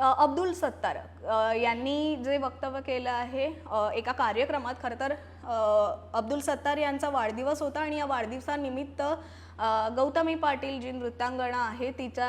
अब्दुल सत्तार यांनी जे वक्तव्य केलं आहे एका कार्यक्रमात खरं तर अब्दुल सत्तार यांचा वाढदिवस होता आणि या वाढदिवसानिमित्त गौतमी पाटील जी नृत्यांगणा आहे तिचा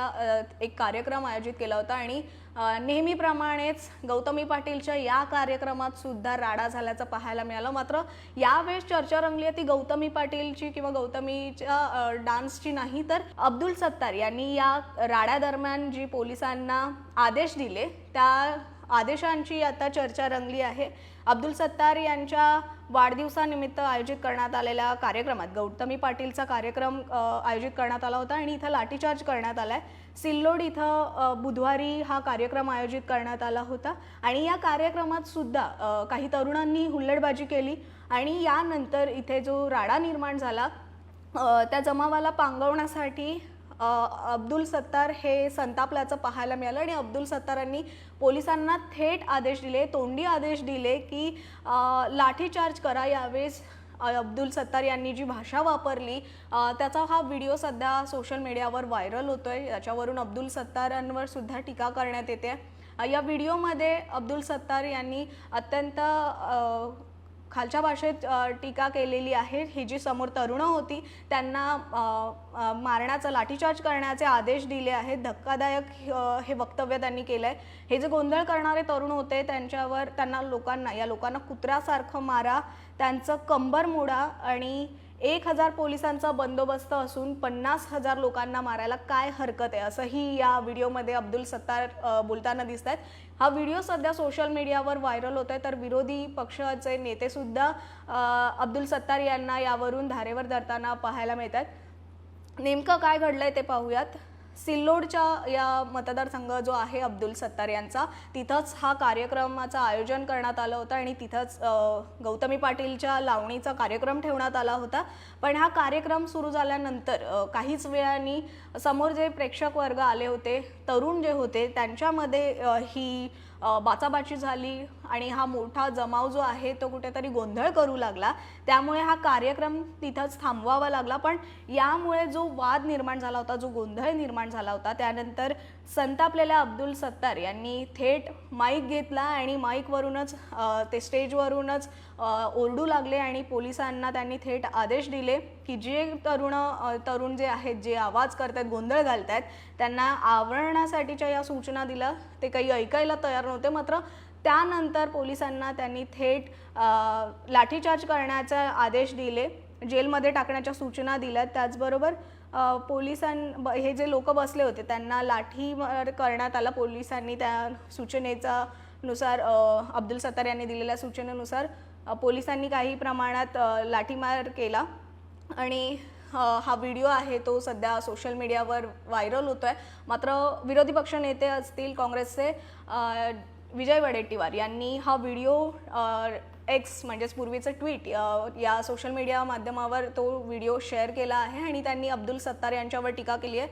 एक कार्यक्रम आयोजित केला होता आणि नेहमीप्रमाणेच गौतमी पाटीलच्या या कार्यक्रमात सुद्धा राडा झाल्याचं पाहायला मिळालं. मात्र यावेळेस चर्चा रंगली आहे ती गौतमी पाटीलची किंवा गौतमीच्या डान्सची नाही तर अब्दुल सत्तार यांनी या राड्यादरम्यान जी पोलिसांना आदेश दिले त्या आदेशांची आता चर्चा रंगली आहे. अब्दुल सत्तार यांच्या वाढदिवसानिमित्त आयोजित करण्यात आलेल्या कार्यक्रमात गौतमी पाटीलचा कार्यक्रम आयोजित करण्यात आला होता आणि इथं लाठीचार्ज करण्यात आला आहे सिल्लोड इथं बुधवारी हा कार्यक्रम आयोजित करण्यात आला होता आणि या कार्यक्रमात सुद्धा काही तरुणांनी हुल्लडबाजी केली आणि यानंतर इथे जो राडा निर्माण झाला त्या जमावाला पांगवण्यासाठी अब्दुल सत्तार हे संतापल्याचं पाहायला मिळालं आणि अब्दुल सत्तारांनी पोलिसांना थेट आदेश दिले तोंडी आदेश दिले की लाठीचार्ज करा यावेळेस अब्दुल सत्तार यांनी जी भाषा वापरली त्याचा हा व्हिडिओ सध्या सोशल मीडियावर व्हायरल होतोय. याच्यावरून अब्दुल सत्तारांवर सुद्धा टीका करण्यात येते. या व्हिडिओमध्ये अब्दुल सत्तार यांनी अत्यंत खालच्या भाषेत टीका केलेली आहे. ही जी समोर तरुणं होती त्यांना मारण्याचं मारण्याचा लाठीचार्ज करण्याचे आदेश दिले आहेत. धक्कादायक हे वक्तव्य त्यांनी केलं आहे हे जे गोंधळ करणारे तरुण होते त्यांच्यावर त्यांना लोकांना या लोकांना कुत्र्यासारखं मारा त्यांचं कंबर मोडा आणि एक हजार पोलिसांचा बंदोबस्त असून पन्नास हजार लोकांना मारायला काय हरकत आहे? असंही या व्हिडिओमध्ये अब्दुल सत्तार बोलताना दिसत आहेत हा व्हिडिओ सध्या सोशल मीडियावर व्हायरल होत आहे तर विरोधी पक्षाचे नेतेसुद्धा अब्दुल सत्तार यांना यावरून धारेवर धरताना पाहायला मिळत आहेत नेमकं काय घडलंय ते पाहूयात. सिल्लोडच्या या मतदारसंघ जो आहे अब्दुल सत्तार यांचा तिथंच हा कार्यक्रमाचं आयोजन करण्यात आलं होतं आणि तिथंच गौतमी पाटीलच्या लावणीचा कार्यक्रम ठेवण्यात आला होता. पण हा कार्यक्रम सुरू झाल्यानंतर काहीच वेळाने समोर जे प्रेक्षक वर्ग आले होते तरुण जे होते त्यांच्यामध्ये ही बाचाबाची झाली आणि हा मोठा जमाव जो आहे तो कुठेतरी गोंधळ करू लागला. त्यामुळे हा कार्यक्रम तिथंच थांबवावा लागला. पण यामुळे जो वाद निर्माण झाला होता जो गोंधळ निर्माण झाला होता त्यानंतर संतापलेल्या अब्दुल सत्तार यांनी थेट माईक घेतला आणि माईकवरूनच ते स्टेजवरूनच ओरडू लागले आणि पोलिसांना त्यांनी थेट आदेश दिले. की जे तरुण तरुण जे आहेत जे आवाज करतात गोंधळ घालतायत त्यांना आवरण्यासाठीच्या या सूचना दिल्या. ते काही ऐकायला तयार नव्हते मात्र त्यानंतर पोलिसांना त्यांनी थेट लाठीचार्ज करण्याचा आदेश दिले. जेलमध्ये टाकण्याच्या सूचना दिल्या. त्याचबरोबर पोलिसां हे जे लोक बसले होते त्यांना लाठीमार करण्यात आला. पोलिसांनी त्या सूचनेचा नुसार अब्दुल सत्तार यांनी दिलेल्या सूचनेनुसार पोलिसांनी काही प्रमाणात लाठीमार केला. आणि हा व्हिडिओ आहे तो सध्या सोशल मीडियावर व्हायरल होतो आहे मात्र विरोधी पक्ष नेते असतील काँग्रेसचे विजय वडेट्टीवार यांनी हा व्हिडिओ एक्स म्हणजेच पूर्वीचं ट्विट या सोशल मीडिया माध्यमावर तो व्हिडिओ शेअर केला आहे आणि त्यांनी अब्दुल सत्तार यांच्यावर टीका केली आहे.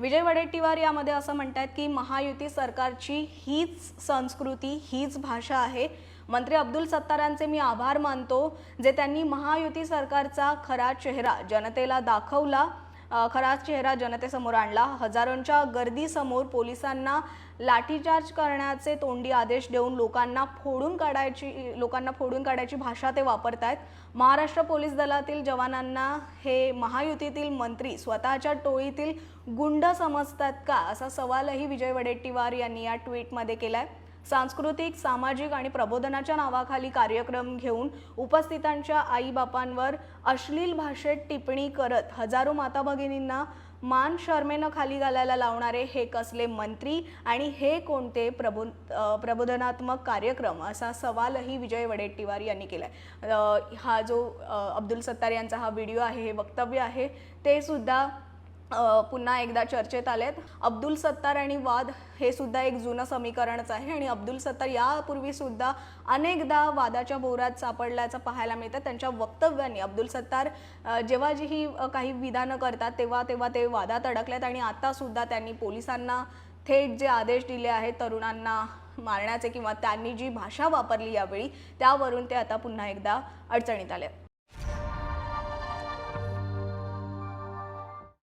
विजय वडेट्टीवार यामध्ये असं म्हणतात की महायुती सरकारची हीच संस्कृती हीच भाषा आहे. मंत्री अब्दुल सत्तारांचे मी आभार मानतो जे त्यांनी महायुती सरकारचा खरा चेहरा जनतेला दाखवला. खरा चेहरा जनतेसमोर आणला. हजारोंच्या गर्दीसमोर पोलिसांना लाठीचार्ज करण्याचे तोंडी आदेश देऊन लोकांना फोडून काढायची लोकांना फोडून काढायची भाषा ते वापरतायत. महाराष्ट्र पोलीस दलातील जवानांना हे महायुतीतील मंत्री स्वतःच्या टोळीतील गुंड समजतात का? असा सवालही विजय वडेट्टीवार यांनी या ट्विटमध्ये केलाय. सांस्कृतिक सामाजिक आणि प्रबोधनाच्या नावाखाली कार्यक्रम घेऊन उपस्थितांच्या आईबापांवर अश्लील भाषेत टिप्पणी करत हजारो माता भगिनींना मान शर्मेनं खाली घालायला लावणारे हे कसले मंत्री आणि हे कोणते प्रबो प्रबोधनात्मक कार्यक्रम असा सवालही विजय वडेट्टीवार यांनी केला आहे हा जो अब्दुल सत्तार यांचा हा व्हिडिओ आहे हे वक्तव्य आहे ते सुद्धा पुन्हा एकदा चर्चेत आलेत. अब्दुल सत्तार आणि वाद हे सुद्धा एक जुनं समीकरणच आहे आणि अब्दुल सत्तार यापूर्वी सुद्धा अनेकदा वादाच्या भोवरात सापडल्याचं पाहायला मिळतं. त्यांच्या वक्तव्यांनी अब्दुल सत्तार जेव्हा जी ही काही विधानं करतात तेव्हा तेव्हा ते वादात अडकल्यात आणि आता सुद्धा त्यांनी पोलिसांना थेट जे आदेश दिले आहेत तरुणांना मारण्याचे किंवा त्यांनी जी भाषा वापरली यावेळी त्यावरून ते आता पुन्हा एकदा अडचणीत आले